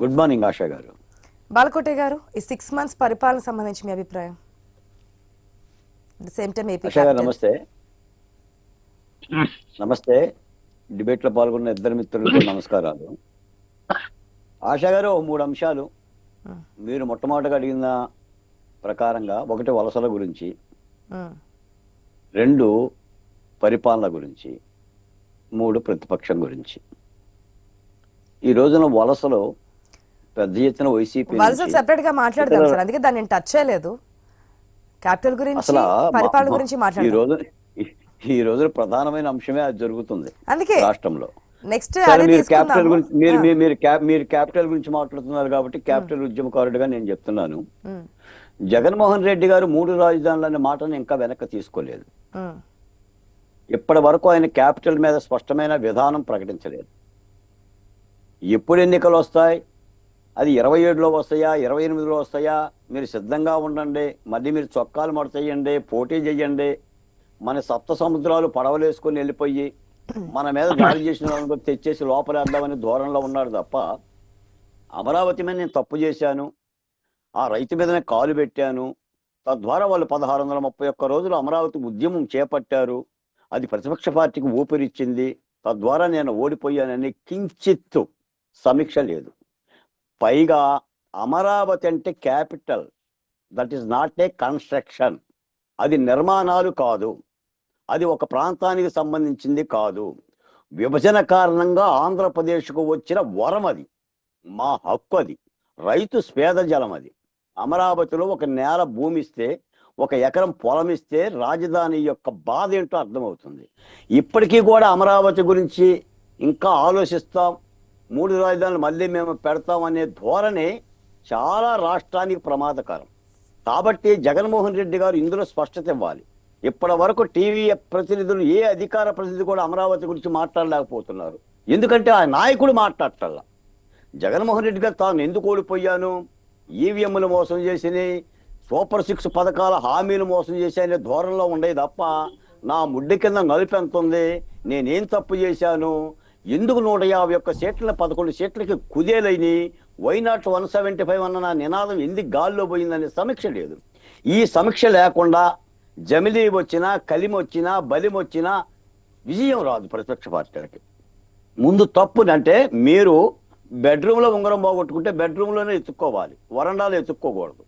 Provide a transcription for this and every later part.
Good morning ASHA గారు. బాలకోటే గారు ఈ సిక్స్ మంత్స్ పరిపాలన సంబంధించి మీ అభిప్రాయం? సేమ్ టైం ఏపీ ఆశా గారు నమస్తే. నమస్తే. డిబేట్లో పాల్గొన్న ఇద్దరు మిత్రులకు నమస్కారాలు. ఆశా గారు మూడు అంశాలు. మీరు మొట్టమొదటిగా అడిగిన ప్రకారంగా ఒకటి వలసల గురించి. రెండు పరిపాలన గురించి. మూడు ప్రతిపక్షం గురించి. ఈ రోజున వలసలో పెద్ద ఎత్తున వైసీపీ సెపరేట్గా మాట్లాడదాం సార్. అందుకే దాన్ని నేను టచ్ చేయలేదు. క్యాపిటల్ గురించి పరిపాలన గురించి ఈ మాట్లాడదాం. రోజు ఈ రోజు ప్రధానమైన అంశమే అది జరుగుతుంది అందుకే రాష్ట్రంలో. నెక్స్ట్ మీరు క్యాపిటల్ గురించి మీరు మీరు- మీరు క్యా- మీరు క్యాపిటల్ గురించి మాట్లాడుతున్నారు కాబట్టి క్యాపిటల్ ఉద్యమకారుడిగా నేను చెప్తున్నాను. జగన్మోహన్ రెడ్డి గారు మూడు రాజధానులు అనే మాటను ఇంకా వెనక్కి తీసుకోలేదు. ఇప్పటి వరకు ఆయన క్యాపిటల్ మీద స్పష్టమైన విధానం ప్రకటించలేదు. ఎప్పుడు ఎన్నికలు వస్తాయి? అది ఇరవై ఏడులో వస్తాయా ఇరవై ఎనిమిదిలో వస్తాయా? మీరు సిద్ధంగా ఉండండి. మళ్ళీ మీరు చొక్కాలు మడచేయండి పోటీ చేయండి. మన సప్త సముద్రాలు పడవలేసుకొని వెళ్ళిపోయి మన మీద దాడి చేసిన వాళ్ళని తెచ్చేసి లోపలేద్దామని ధోరణిలో ఉన్నాడు తప్ప అమరావతి మీద నేను తప్పు చేశాను. ఆ రైతు మీదనే కాలు పెట్టాను. తద్వారా వాళ్ళు పదహారు వందల ముప్పై ఒక్క రోజులు అమరావతి ఉద్యమం చేపట్టారు. అది ప్రతిపక్ష పార్టీకి ఊపిరిచ్చింది. తద్వారా నేను ఓడిపోయానని కించిత్తు సమీక్ష లేదు. పైగా అమరావతి అంటే capital. That is not a construction. అది నిర్మాణాలు కాదు. అది ఒక ప్రాంతానికి సంబంధించింది కాదు. విభజన కారణంగా ఆంధ్రప్రదేశ్కు వచ్చిన వరం అది. మా హక్కు అది. రైతు స్వేద జలం అది. అమరావతిలో ఒక నేల భూమి ఇస్తే ఒక ఎకరం పొలం ఇస్తే రాజధాని యొక్క బాధ ఏంటో అర్థమవుతుంది. ఇప్పటికీ కూడా అమరావతి గురించి ఇంకా ఆలోచిస్తాం. మూడు రాజధానులు మళ్ళీ మేము పెడతాం అనే ధోరణి చాలా రాష్ట్రానికి ప్రమాదకరం. కాబట్టి జగన్మోహన్ రెడ్డి గారు ఇందులో స్పష్టత ఇవ్వాలి. ఇప్పటి వరకు టీవీ ప్రతినిధులు ఏ అధికార ప్రతినిధి కూడా అమరావతి గురించి మాట్లాడలేకపోతున్నారు. ఎందుకంటే ఆ నాయకుడు మాట్లాడటల్లా జగన్మోహన్ రెడ్డి గారు తాను ఎందుకు ఓడిపోయాను? ఈవీఎంలు మోసం చేసి సూపర్ సిక్స్ పథకాల హామీలు మోసం చేసి అనే ధోరణిలో ఉండే తప్ప నా ముడ్డి కింద నలుపు ఎంత ఉంది? నేనేం తప్పు చేశాను? ఎందుకు నూట యాభై ఒక్క సీట్ల పదకొండు సీట్లకి కుదేలైని why not one seventy five అన్న నా నినాదం ఎందుకు గాల్లో పోయిందనే సమీక్ష లేదు. ఈ సమీక్ష లేకుండా జమిలీ వచ్చినా కలిమి వచ్చినా బలిం వచ్చినా విజయం రాదు ప్రతిపక్ష పార్టీలకి. ముందు తప్పునంటే మీరు బెడ్రూమ్లో ఉంగరం పోగొట్టుకుంటే బెడ్రూమ్లోనే ఎత్తుక్కోవాలి వరండాలో ఎత్తుక్కోకూడదు.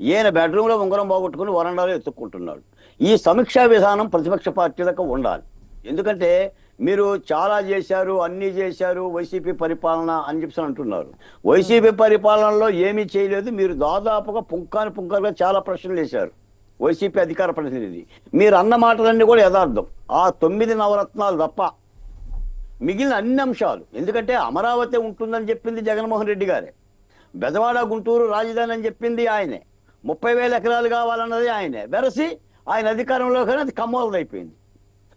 ఈయన బెడ్రూమ్లో ఉంగరం పోగొట్టుకుని వరండాలో ఎత్తుక్కుంటున్నాడు. ఈ సమీక్షా విధానం ప్రతిపక్ష పార్టీలకు ఉండాలి. ఎందుకంటే మీరు చాలా చేశారు అన్నీ చేశారు వైసీపీ పరిపాలన అని చెప్పి అంటున్నారు. వైసీపీ పరిపాలనలో ఏమీ చేయలేదు మీరు దాదాపుగా పుంకాని పుంకాలుగా చాలా ప్రశ్నలు వేశారు. వైసీపీ అధికార ప్రతినిధి. మీరు అన్న మాటలన్నీ కూడా యథార్థం. ఆ తొమ్మిది నవరత్నాలు తప్ప మిగిలిన అన్ని అంశాలు ఎందుకంటే అమరావతి ఉంటుందని చెప్పింది జగన్మోహన్ రెడ్డి గారే. బెదవాడ గుంటూరు రాజధాని అని చెప్పింది ఆయనే. ముప్పై వేల ఎకరాలు కావాలన్నది ఆయనే. వెరసి ఆయన అధికారంలో కానీ అది కమ్మోలదైపోయింది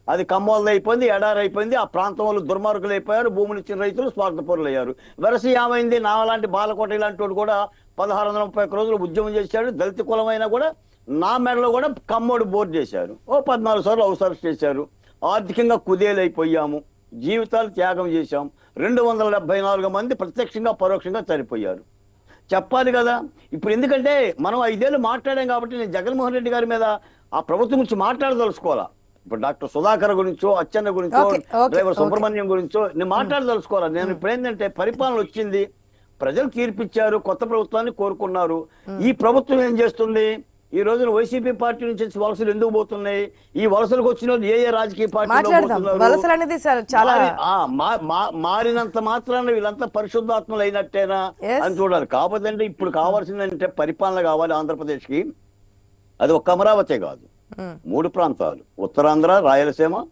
అది కమ్మోళ్ళు అయిపోయింది ఎడారి అయిపోయింది ఆ ప్రాంతంలో దుర్మార్గులు అయిపోయారు భూములు ఇచ్చిన రైతులు స్వార్థపరులు అయ్యారు. వెరసి ఏమైంది? నాలాంటి బాలకోట ఇలాంటి వాడు కూడా పదహారు వందల ముప్పై ఒక్క రోజులు ఉద్యమం చేశాడు. దళిత కులమైనా కూడా నా మెడలో కూడా కమ్మోడు బోర్డు చేశారు. ఓ పద్నాలుగు సార్లు అవసరం చేశారు. ఆర్థికంగా కుదేలైపోయాము. జీవితాలు త్యాగం చేశాం. రెండు వందల డెబ్బై నాలుగు మంది ప్రత్యక్షంగా పరోక్షంగా చనిపోయారు. చెప్పాలి కదా ఇప్పుడు ఎందుకంటే మనం ఐదేళ్ళు మాట్లాడాం కాబట్టి నేను జగన్మోహన్ రెడ్డి గారి మీద ఆ ప్రభుత్వం గురించి మాట్లాడదలుచుకోవాలా? ఇప్పుడు డాక్టర్ సుధాకర్ గురించో అచ్చెన్న గురించో డ్రైవర్. సుబ్రహ్మణ్యం గురించో నేను మాట్లాడదలుచుకోవాలా నేను ఇప్పుడు ఏంటంటే పరిపాలన వచ్చింది. ప్రజలు తీర్పిచ్చారు కొత్త ప్రభుత్వాన్ని కోరుకున్నారు. ఈ ప్రభుత్వం ఏం చేస్తుంది? ఈ రోజున వైసీపీ పార్టీ నుంచి వలసలు ఎందుకు పోతున్నాయి? ఈ వలసలకు వచ్చిన వాళ్ళు ఏ ఏ రాజకీయ పార్టీలో మా- మారినంత మాత్రాన వీళ్ళంతా పరిశుద్ధాత్మలు అయినట్టేనా. అని చూడాలి. కాకపోతే ఇప్పుడు కావాల్సిందంటే పరిపాలన కావాలి ఆంధ్రప్రదేశ్కి అది ఒక్క అమరావతి కాదు. మూడు ప్రాంతాలు. ఉత్తరాంధ్ర రాయలసీమ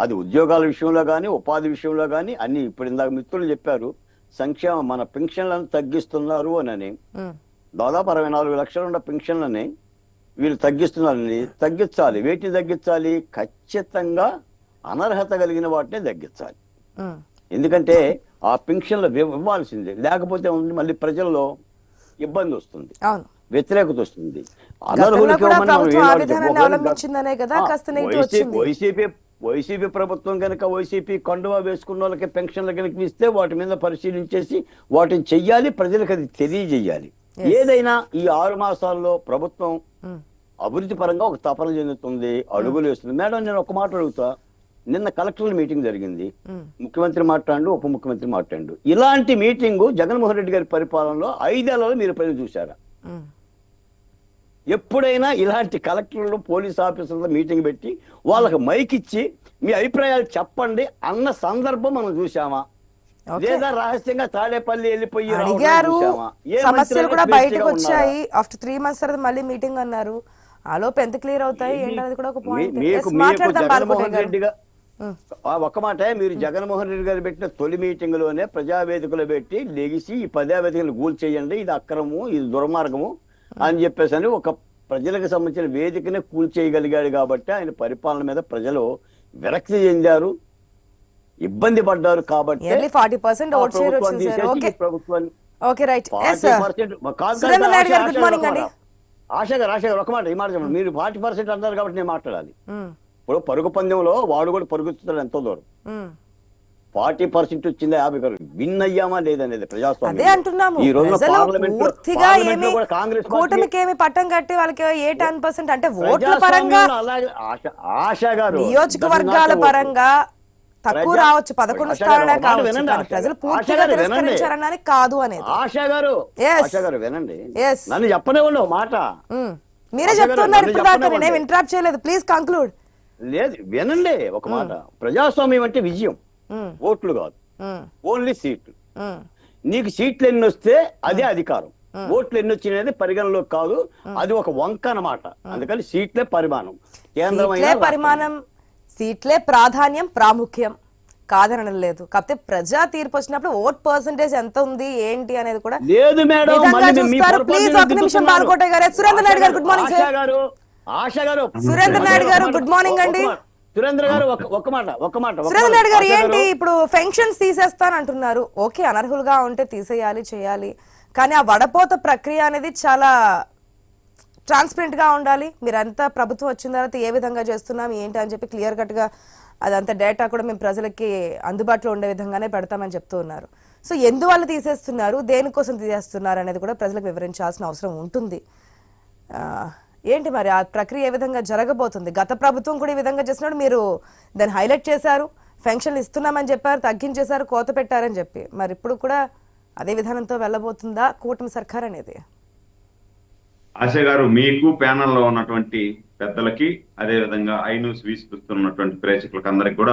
అది ఉద్యోగాల విషయంలో కానీ ఉపాధి విషయంలో కానీ అన్ని ఇప్పుడు ఇందాక మిత్రులు చెప్పారు సంక్షేమ మన పెన్షన్లను తగ్గిస్తున్నారు అని. దాదాపు అరవై నాలుగు లక్షలు ఉన్న పెన్షన్లని వీళ్ళు తగ్గిస్తున్నారని. తగ్గించాలి. వేటిని తగ్గించాలి? ఖచ్చితంగా అనర్హత కలిగిన వాటిని తగ్గించాలి. ఎందుకంటే ఆ పెన్షన్లు ఇవ్వ- ఇవ్వాల్సిందే. లేకపోతే మళ్ళీ ప్రజల్లో ఇబ్బంది వస్తుంది. వ్యతిరేకత వస్తుంది. వైసీపీ వైసీపీ ప్రభుత్వం కనుక వైసీపీ కండువా వేసుకున్న వాళ్ళకి పెన్షన్లు కనుక ఇస్తే వాటి మీద పరిశీలించేసి వాటిని చెయ్యాలి ప్రజలకు అది తెలియజేయాలి. ఏదైనా ఈ ఆరు మాసాల్లో ప్రభుత్వం ఉమ్, అభివృద్ధి పరంగా ఒక తపన చెందుతుంది అడుగులు వేస్తుంది. మేడం నేను ఒక మాట అడుగుతా. నిన్న కలెక్టర్ల మీటింగ్ జరిగింది. ఉమ్, ముఖ్యమంత్రి మాట్లాడు ఉప ముఖ్యమంత్రి మాట్లాడు. ఇలాంటి మీటింగ్ జగన్మోహన్ రెడ్డి గారి పరిపాలనలో ఐదేళ్ళలో మీరు ప్రజలు చూశారా. ఎప్పుడైనా ఇలాంటి కలెక్టర్లు పోలీస్ ఆఫీసర్ల మీటింగ్ పెట్టి వాళ్ళకి మైక్ ఇచ్చి మీ అభిప్రాయాలు చెప్పండి అన్న సందర్భం మనం చూసామా. లేదా రహస్యంగా తాడేపల్లి వెళ్ళిపోయి అడిగారు. సమస్యలు కూడా బయటకు? వచ్చాయి. ఆఫ్టర్ త్రీ మంత్స్ తర్వాత మళ్ళీ మీటింగ్ అన్నారు. ఆలోపు ఎంత క్లియర్ అవుతాయి ఏంటనేది కూడా ఒక పాయింట్ మాట్లాడదాం గారు. మాట మీరు జగన్మోహన్ రెడ్డి గారు పెట్టిన తొలి మీటింగ్లోనే ప్రజావేదికలో పెట్టి లెగిసి ఈ ప్రజావేదికలు గూల్ చేయండి ఇది అక్రమము ఇది దుర్మార్గము. అని చెప్పేసి అని ఒక ప్రజలకు సంబంధించిన వేదికనే కూల్ చేయగలిగాడు కాబట్టి ఆయన పరిపాలన మీద ప్రజలు విరక్తి చెందారు ఇబ్బంది పడ్డారు కాబట్టి నియర్లీ ఫార్టీ పర్సెంట్ ఆ ఓట్ షేర్ ప్రభుత్వాన్ని వచ్చింది సార్. తీసేసి ఓకే ఈ ప్రభుత్వాన్ని ఓకే రైట్ ఎస్ 40% కాదు, కాదు, సురేంద్ర నాయుడు గారు ఆశ- ఆశ ఒక మాట. ఆశ గారు ఆశ గారు ఒక మాట ఈ మాట చెప్పండి. మీరు ఫార్టీ పర్సెంట్ అన్నారు కాబట్టి నేను మాట్లాడాలి. ఉమ్, ఇప్పుడు పరుగు పందెంలో వాడు కూడా పరుగుతున్నాడు ఎంతో దూరం. ఉమ్. ఫార్టీ పర్సెంట్ వచ్చిందా యాభై గారు విన్ అయ్యామా లేదనేది ప్రజాస్వామ్యం అదే అంటున్నాము. ఈ పూర్తిగా ఏమి కాంగ్రెస్ కూటమికి ఏమి పట్టం కట్టి వాళ్ళకి ఏ టెన్ పర్సెంట్ అంటే ఓట్ల పరంగా ఆశ గారు నియోజకవర్గాల పరంగా తక్కువ రావచ్చు. పదకొండు స్థానాలే కావచ్చు ప్రజలు. పూర్తిగా. తిరస్కరించారనడానికి కాదు అనేది. ఆశ గారు Yes. ఆశ గారు వినండి. నన్ను చెప్పనివ్వండి ఒక మాట. మీరే చెప్తున్నారు ఇప్పుడు దాకా చెప్పనివ్వండి. నేనేం ఇంటరాప్ట్ చేయలేదు. ప్లీజ్ కంక్లూడ్ లేదు వినండి ఒక మాట. ప్రజాస్వామ్యం అంటే విజయం. ఓట్లు కాదు. ఓన్లీ సీట్లు. నీకు సీట్లు ఎన్ని వస్తే అదే అధికారం. ఓట్లు ఎన్ని వచ్చినది పరిగణలోకి కాదు. అది ఒక వంక అన్నమాట. అందుకని సీట్లే పరిమాణం. కేంద్రమైన పరిమాణం. సీట్లే ప్రాధాన్యం ప్రాముఖ్యం. కాదనడం లేదు. కాకపోతే ప్రజా తీర్పు వచ్చినప్పుడు ఓట్ పర్సంటేజ్ ఎంత ఉంది ఏంటి అనేది కూడా లేదు మేడం. ఒక్క నిమిషం గారు. సురేంద్ర నాయుడు గారు, ఆశ గారు సురేంద్ర నాయుడు గారు, good morning అండి. సురేంద్ర గారు ఒక- ఒక మాట ఒక మాట సురేంద్ర గారు ఏంటి ఇప్పుడు పెన్షన్స్ తీసేస్తానంటున్నారు. ఓకే అనర్హులుగా ఉంటే తీసేయాలి చేయాలి. కానీ ఆ వడపోత ప్రక్రియ అనేది చాలా ట్రాన్స్పరెంట్గా ఉండాలి. మీరంతా ప్రభుత్వం వచ్చిన తర్వాత ఏ విధంగా చేస్తున్నాం ఏంటి అని చెప్పి క్లియర్ కట్గా అదంతా డేటా కూడా మేము ప్రజలకి అందుబాటులో ఉండే విధంగానే పెడతామని చెప్తూ ఉన్నారు. సో ఎందువల్ల తీసేస్తున్నారు దేనికోసం తీసేస్తున్నారు అనేది కూడా ప్రజలకు వివరించాల్సిన అవసరం ఉంటుంది. ఆ, ఏంటి మరి ఆ ప్రక్రియ ఏ విధంగా జరగబోతుంది? గత ప్రభుత్వం కూడా ఈ విధంగా చేసినప్పుడు మీరు దాన్ని హైలైట్ చేశారు పెన్షన్లు ఇస్తున్నామని చెప్పారు తగ్గించేశారు కోత పెట్టారని చెప్పి. మరి ఇప్పుడు కూడా అదే విధానంతో వెళ్ళబోతుందా కూటమి సర్కార్ అనేది? ఆశ గారు మీకు ప్యానల్లో ఉన్నటువంటి పెద్దలకి అదే విధంగా ఐ న్యూస్ వీక్షిస్తున్నటువంటి ప్రేక్షకులకు అందరికి కూడా